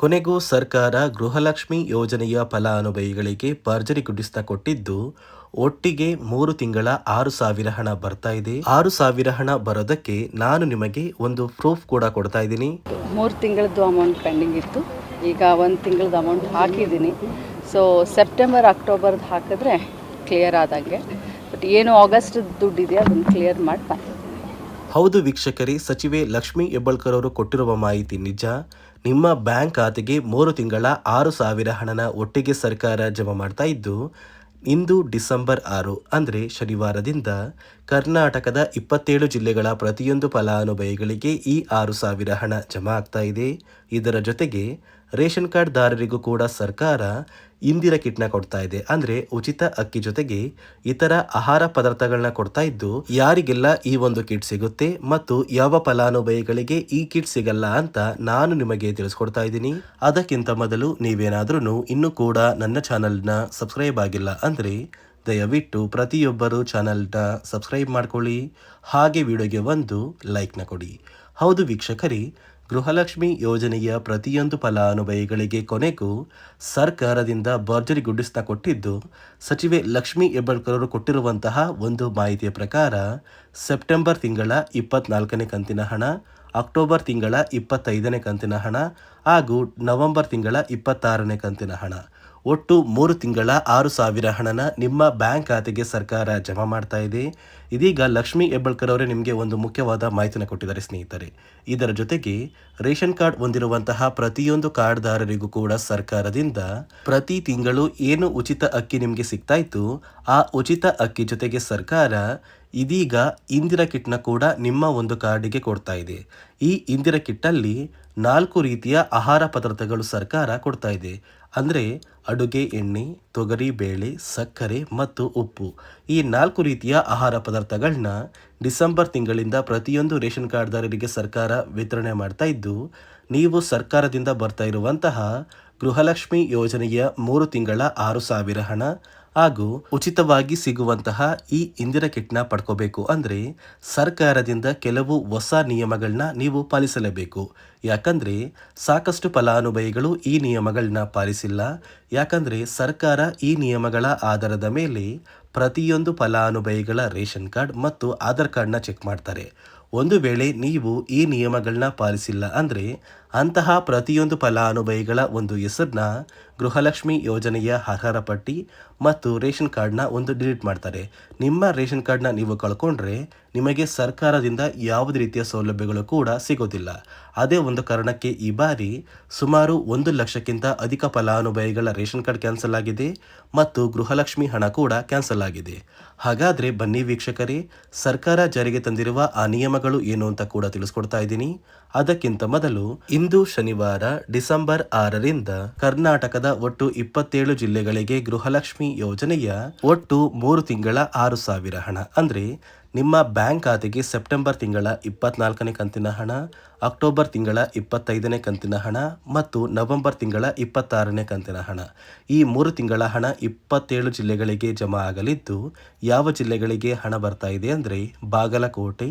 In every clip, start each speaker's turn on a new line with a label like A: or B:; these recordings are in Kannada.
A: ಕೊನೆಗೂ ಸರ್ಕಾರ ಗೃಹಲಕ್ಷ್ಮಿ ಯೋಜನೆಯ ಫಲಾನುಭವಿಗಳಿಗೆ ಭರ್ಜರಿ ಗುಡಿಸ್ತಾ ಕೊಟ್ಟಿದ್ದು, ಒಟ್ಟಿಗೆ ಮೂರು ತಿಂಗಳ ಆರು ಸಾವಿರ ಹಣ ಬರ್ತಾ ಇದೆ. ಆರು ಸಾವಿರ ಹಣ ಬರೋದಕ್ಕೆ ನಾನು ನಿಮಗೆ ಒಂದು ಪ್ರೂಫ್ ಕೂಡ ಕೊಡ್ತಾ ಇದ್ದೀನಿ.
B: ಮೂರು ತಿಂಗಳದ್ದು ಅಮೌಂಟ್ ಪೆಂಡಿಂಗ್ ಇತ್ತು. ಈಗ ಒಂದು ತಿಂಗಳದ್ದು ಅಮೌಂಟ್ ಹಾಕಿದ್ದೀನಿ. ಸೊ ಸೆಪ್ಟೆಂಬರ್ ಅಕ್ಟೋಬರ್ದು ಹಾಕಿದ್ರೆ ಕ್ಲಿಯರ್ ಆದಂಗೆ. ಬಟ್ ಏನು ಆಗಸ್ಟ್ ದುಡ್ಡಿದೆ ಅದನ್ನು ಕ್ಲಿಯರ್ ಮಾಡಿ
A: ಹೌದು ವೀಕ್ಷಕರೇ, ಸಚಿವೆ ಲಕ್ಷ್ಮಿ ಹೆಬ್ಬಳ್ಕರ್ ಅವರು ಕೊಟ್ಟಿರುವ ಮಾಹಿತಿ ನಿಜ. ನಿಮ್ಮ ಬ್ಯಾಂಕ್ ಖಾತೆಗೆ ಮೂರು ತಿಂಗಳ ಆರು ಸಾವಿರ ಹಣನ ಒಟ್ಟಿಗೆ ಸರ್ಕಾರ ಜಮಾ ಮಾಡ್ತಾ ಇದ್ದು, ಇಂದು ಡಿಸೆಂಬರ್ ಆರು, ಅಂದರೆ ಶನಿವಾರದಿಂದ ಕರ್ನಾಟಕದ ಇಪ್ಪತ್ತೇಳು ಜಿಲ್ಲೆಗಳ ಪ್ರತಿಯೊಂದು ಫಲಾನುಭವಿಗಳಿಗೆ ಈ ಆರು ಸಾವಿರ ಹಣ ಜಮಾ ಆಗ್ತಾ ಇದೆ. ಇದರ ಜೊತೆಗೆ ರೇಷನ್ ಕಾರ್ಡ್ದಾರರಿಗೂ ಕೂಡ ಸರ್ಕಾರ ಇಂದಿರ ಕಿಟ್ನ ಕೊಡ್ತಾ ಇದೆ. ಅಂದ್ರೆ ಉಚಿತ ಅಕ್ಕಿ ಜೊತೆಗೆ ಇತರ ಆಹಾರ ಪದಾರ್ಥಗಳನ್ನ ಕೊಡ್ತಾ ಇದ್ದು, ಯಾರಿಗೆಲ್ಲ ಈ ಒಂದು ಕಿಟ್ ಸಿಗುತ್ತೆ ಮತ್ತು ಯಾವ ಫಲಾನುಭವಿಗಳಿಗೆ ಈ ಕಿಟ್ ಸಿಗಲ್ಲ ಅಂತ ನಾನು ನಿಮಗೆ ತಿಳಿಸ್ಕೊಡ್ತಾ ಇದ್ದೀನಿ. ಅದಕ್ಕಿಂತ ಮೊದಲು ನೀವೇನಾದ್ರೂ ಇನ್ನೂ ಕೂಡ ನನ್ನ ಚಾನಲ್ನ ಸಬ್ಸ್ಕ್ರೈಬ್ ಆಗಿಲ್ಲ ಅಂದ್ರೆ ದಯವಿಟ್ಟು ಪ್ರತಿಯೊಬ್ಬರು ಚಾನಲ್ನ ಸಬ್ಸ್ಕ್ರೈಬ್ ಮಾಡ್ಕೊಳ್ಳಿ. ಹಾಗೆ ವಿಡಿಯೋಗೆ ಒಂದು ಲೈಕ್ನ ಕೊಡಿ. ಹೌದು ವೀಕ್ಷಕರೇ ಗೃಹಲಕ್ಷ್ಮಿ ಯೋಜನೆಯ ಪ್ರತಿಯೊಂದು ಫಲಾನುಭವಿಗಳಿಗೆ ಕೊನೆಗೂ ಸರ್ಕಾರದಿಂದ ಭರ್ಜರಿ ಗುಡ್ಡಿಸ್ತಾ ಕೊಟ್ಟಿದ್ದು, ಸಚಿವೆ ಲಕ್ಷ್ಮಿ ಹೆಬ್ಬಾಳ್ಕರ್ ಕೊಟ್ಟಿರುವಂತಹ ಒಂದು ಮಾಹಿತಿಯ ಪ್ರಕಾರ, ಸೆಪ್ಟೆಂಬರ್ ತಿಂಗಳ ಇಪ್ಪತ್ನಾಲ್ಕನೇ ಕಂತಿನ ಹಣ, ಅಕ್ಟೋಬರ್ ತಿಂಗಳ ಇಪ್ಪತ್ತೈದನೇ ಕಂತಿನ ಹಣ ಹಾಗೂ ನವೆಂಬರ್ ತಿಂಗಳ ಇಪ್ಪತ್ತಾರನೇ ಕಂತಿನ ಹಣ. ಒಟ್ಟು ಮೂರು ತಿಂಗಳ ಆರು ಸಾವಿರ ಹಣನ ನಿಮ್ಮ ಬ್ಯಾಂಕ್ ಖಾತೆಗೆ ಸರ್ಕಾರ ಜಮಾ ಮಾಡ್ತಾ ಇದೆ. ಇದೀಗ ಲಕ್ಷ್ಮಿ ಹೆಬ್ಬಳ್ಕರ್ ಅವರೇ ನಿಮಗೆ ಒಂದು ಮುಖ್ಯವಾದ ಮಾಹಿತಿನ ಕೊಟ್ಟಿದ್ದಾರೆ ಸ್ನೇಹಿತರೆ. ಇದರ ಜೊತೆಗೆ ರೇಷನ್ ಕಾರ್ಡ್ ಹೊಂದಿರುವಂತಹ ಪ್ರತಿಯೊಂದು ಕಾರ್ಡ್ದಾರರಿಗೂ ಕೂಡ ಸರ್ಕಾರದಿಂದ ಪ್ರತಿ ತಿಂಗಳು ಏನು ಉಚಿತ ಅಕ್ಕಿ ನಿಮಗೆ ಸಿಗ್ತಾ ಇತ್ತು, ಆ ಉಚಿತ ಅಕ್ಕಿ ಜೊತೆಗೆ ಸರ್ಕಾರ ಇದೀಗ ಇಂದಿರ ಕಿಟ್ನ ಕೂಡ ನಿಮ್ಮ ಒಂದು ಕಾರ್ಡಿಗೆ ಕೊಡ್ತಾ ಇದೆ. ಈ ಇಂದಿರ ಕಿಟ್ಟಲ್ಲಿ ನಾಲ್ಕು ರೀತಿಯ ಆಹಾರ ಪದಾರ್ಥಗಳು ಸರ್ಕಾರ ಕೊಡ್ತಾ ಇದೆ. ಅಂದರೆ ಅಡುಗೆ ಎಣ್ಣೆ, ತೊಗರಿ ಬೇಳೆ, ಸಕ್ಕರೆ ಮತ್ತು ಉಪ್ಪು. ಈ ನಾಲ್ಕು ರೀತಿಯ ಆಹಾರ ಪದಾರ್ಥಗಳನ್ನ ಡಿಸೆಂಬರ್ ತಿಂಗಳಿಂದ ಪ್ರತಿಯೊಂದು ರೇಷನ್ ಕಾರ್ಡ್ದಾರರಿಗೆ ಸರ್ಕಾರ ವಿತರಣೆ ಮಾಡ್ತಾ ಇದ್ದು, ನೀವು ಸರ್ಕಾರದಿಂದ ಬರ್ತಾ ಇರುವಂತಹ ಗೃಹಲಕ್ಷ್ಮಿ ಯೋಜನೆಯ ಮೂರು ತಿಂಗಳ ಆರು ಸಾವಿರ ಹಣ ಹಾಗೂ ಉಚಿತವಾಗಿ ಸಿಗುವಂತಹ ಈ ಇಂದಿರ ಕಿಟ್ನ ಪಡ್ಕೋಬೇಕು ಅಂದರೆ ಸರ್ಕಾರದಿಂದ ಕೆಲವು ಹೊಸ ನಿಯಮಗಳನ್ನ ನೀವು ಪಾಲಿಸಲೇಬೇಕು. ಯಾಕಂದ್ರೆ ಸಾಕಷ್ಟು ಫಲಾನುಭವಿಗಳು ಈ ನಿಯಮಗಳನ್ನ ಪಾಲಿಸಿಲ್ಲ. ಯಾಕಂದ್ರೆ ಸರ್ಕಾರ ಈ ನಿಯಮಗಳ ಆಧಾರದ ಮೇಲೆ ಪ್ರತಿಯೊಂದು ಫಲಾನುಭವಿಗಳ ರೇಷನ್ ಕಾರ್ಡ್ ಮತ್ತು ಆಧಾರ್ ಕಾರ್ಡ್ನ ಚೆಕ್ ಮಾಡ್ತಾರೆ. ಒಂದು ವೇಳೆ ನೀವು ಈ ನಿಯಮಗಳನ್ನ ಪಾಲಿಸಿಲ್ಲ ಅಂದರೆ ಅಂತಹ ಪ್ರತಿಯೊಂದು ಫಲಾನುಭವಿಗಳ ಒಂದು ಹೆಸರನ್ನ ಗೃಹಲಕ್ಷ್ಮಿ ಯೋಜನೆಯ ಅರ್ಹರ ಪಟ್ಟಿ ಮತ್ತು ರೇಷನ್ ಕಾರ್ಡ್ನ ಒಂದು ಡಿಲೀಟ್ ಮಾಡ್ತಾರೆ. ನಿಮ್ಮ ರೇಷನ್ ಕಾರ್ಡ್ನ ನೀವು ಕಳ್ಕೊಂಡ್ರೆ ನಿಮಗೆ ಸರ್ಕಾರದಿಂದ ಯಾವುದೇ ರೀತಿಯ ಸೌಲಭ್ಯಗಳು ಕೂಡ ಸಿಗೋದಿಲ್ಲ. ಅದೇ ಒಂದು ಕಾರಣಕ್ಕೆ ಈ ಬಾರಿ ಸುಮಾರು ಒಂದು ಲಕ್ಷಕ್ಕಿಂತ ಅಧಿಕ ಫಲಾನುಭವಿಗಳ ರೇಷನ್ ಕಾರ್ಡ್ ಕ್ಯಾನ್ಸಲ್ ಆಗಿದೆ ಮತ್ತು ಗೃಹಲಕ್ಷ್ಮಿ ಹಣ ಕೂಡ ಕ್ಯಾನ್ಸಲ್ ಆಗಿದೆ. ಹಾಗಾದರೆ ಬನ್ನಿ ವೀಕ್ಷಕರೇ, ಸರ್ಕಾರ ಜಾರಿಗೆ ತಂದಿರುವ ಆ ನಿಯಮಗಳು ಏನು ಅಂತ ಕೂಡ ತಿಳಿಸ್ಕೊಡ್ತಾ ಇದ್ದೀನಿ. ಅದಕ್ಕಿಂತ ಮೊದಲು ಇಂದು ಶನಿವಾರ, ಡಿಸೆಂಬರ್ ಆರರಿಂದ ಕರ್ನಾಟಕದ ಒಟ್ಟು ಇಪ್ಪತ್ತೇಳು ಜಿಲ್ಲೆಗಳಿಗೆ ಗೃಹಲಕ್ಷ್ಮಿ ಯೋಜನೆಯ ಒಟ್ಟು ಮೂರು ತಿಂಗಳ ಆರು ಸಾವಿರ ಹಣ. ಅಂದ್ರೆ ನಿಮ್ಮ ಬ್ಯಾಂಕ್ ಖಾತೆಗೆ ಸೆಪ್ಟೆಂಬರ್ ತಿಂಗಳ ಇಪ್ಪತ್ನಾಲ್ಕನೇ ಕಂತಿನ ಹಣ, ಅಕ್ಟೋಬರ್ ತಿಂಗಳ ಇಪ್ಪತ್ತೈದನೇ ಕಂತಿನ ಹಣ ಮತ್ತು ನವೆಂಬರ್ ತಿಂಗಳ ಇಪ್ಪತ್ತಾರನೇ ಕಂತಿನ ಹಣ. ಈ ಮೂರು ತಿಂಗಳ ಹಣ ಇಪ್ಪತ್ತೇಳು ಜಿಲ್ಲೆಗಳಿಗೆ ಜಮಾ ಆಗಲಿದ್ದು, ಯಾವ ಜಿಲ್ಲೆಗಳಿಗೆ ಹಣ ಬರ್ತಾ ಇದೆ ಅಂದರೆ ಬಾಗಲಕೋಟೆ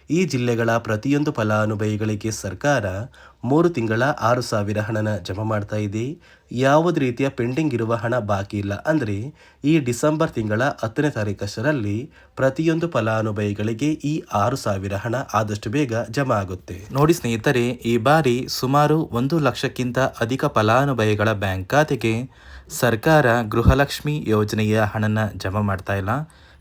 A: ಈ ಜಿಲ್ಲೆಗಳ ಪ್ರತಿಯೊಂದು ಫಲಾನುಭವಿಗಳಿಗೆ ಸರ್ಕಾರ ಮೂರು ತಿಂಗಳ ಆರು ಸಾವಿರ ಹಣನ ಜಮಾ ಮಾಡ್ತಾ ಇದೆ. ಯಾವುದೇ ರೀತಿಯ ಪೆಂಡಿಂಗ್ ಇರುವ ಹಣ ಬಾಕಿ ಇಲ್ಲ ಅಂದರೆ ಈ ಡಿಸೆಂಬರ್ ತಿಂಗಳ ಹತ್ತನೇ ತಾರೀಕಷ್ಟರಲ್ಲಿ ಪ್ರತಿಯೊಂದು ಫಲಾನುಭವಿಗಳಿಗೆ ಈ ಆರು ಸಾವಿರ ಹಣ ಆದಷ್ಟು ಬೇಗ ಜಮಾ ಆಗುತ್ತೆ. ನೋಡಿ ಸ್ನೇಹಿತರೆ, ಈ ಬಾರಿ ಸುಮಾರು ಒಂದು ಲಕ್ಷಕ್ಕಿಂತ ಅಧಿಕ ಫಲಾನುಭವಿಗಳ ಬ್ಯಾಂಕ್ ಖಾತೆಗೆ ಸರ್ಕಾರ ಗೃಹಲಕ್ಷ್ಮಿ ಯೋಜನೆಯ ಹಣನ ಜಮಾ ಮಾಡ್ತಾ ಇಲ್ಲ.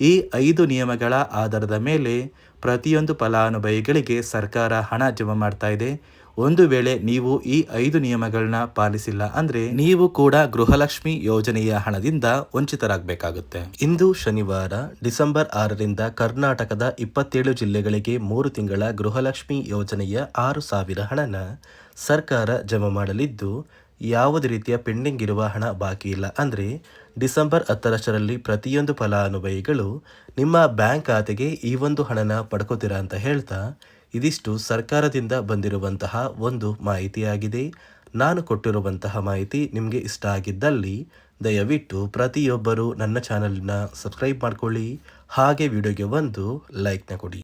C: ಈ ಐದು ನಿಯಮಗಳ ಆಧಾರದ ಮೇಲೆ ಪ್ರತಿಯೊಂದು ಫಲಾನುಭವಿಗಳಿಗೆ ಸರ್ಕಾರ ಹಣ ಜಮಾ ಮಾಡ್ತಾ ಇದೆ. ಒಂದು ವೇಳೆ ನೀವು ಈ ಐದು ನಿಯಮಗಳನ್ನ ಪಾಲಿಸಿಲ್ಲ ಅಂದ್ರೆ ನೀವು ಕೂಡ ಗೃಹಲಕ್ಷ್ಮಿ ಯೋಜನೆಯ ಹಣದಿಂದ ವಂಚಿತರಾಗಬೇಕಾಗುತ್ತೆ.
A: ಇಂದು ಶನಿವಾರ, ಡಿಸೆಂಬರ್ ಆರರಿಂದ ಕರ್ನಾಟಕದ ಇಪ್ಪತ್ತೇಳು ಜಿಲ್ಲೆಗಳಿಗೆ ಮೂರು ತಿಂಗಳ ಗೃಹಲಕ್ಷ್ಮಿ ಯೋಜನೆಯ ಆರು ಸಾವಿರ ಹಣನ ಸರ್ಕಾರ ಜಮಾ ಮಾಡಲಿದ್ದು ಯಾವುದೇ ರೀತಿಯ ಪೆಂಡಿಂಗ್ ಇರುವ ಹಣ ಬಾಕಿ ಇಲ್ಲ ಅಂದರೆ ಡಿಸೆಂಬರ್ ಹತ್ತರಷ್ಟರಲ್ಲಿ ಪ್ರತಿಯೊಂದು ಫಲಾನುಭವಿಗಳು ನಿಮ್ಮ ಬ್ಯಾಂಕ್ ಖಾತೆಗೆ ಈ ಒಂದು ಹಣನ ಪಡ್ಕೋತೀರಾ ಅಂತ ಹೇಳ್ತಾ ಇದಿಷ್ಟು ಸರ್ಕಾರದಿಂದ ಬಂದಿರುವಂತಹ ಒಂದು ಮಾಹಿತಿಯಾಗಿದೆ. ನಾನು ಕೊಟ್ಟಿರುವಂತಹ ಮಾಹಿತಿ ನಿಮಗೆ ಇಷ್ಟ ಆಗಿದ್ದಲ್ಲಿ ದಯವಿಟ್ಟು ಪ್ರತಿಯೊಬ್ಬರು ನನ್ನ ಚಾನಲ್ನ ಸಬ್ಸ್ಕ್ರೈಬ್ ಮಾಡ್ಕೊಳ್ಳಿ. ಹಾಗೆ ವಿಡಿಯೋಗೆ ಒಂದು ಲೈಕ್ನ ಕೊಡಿ.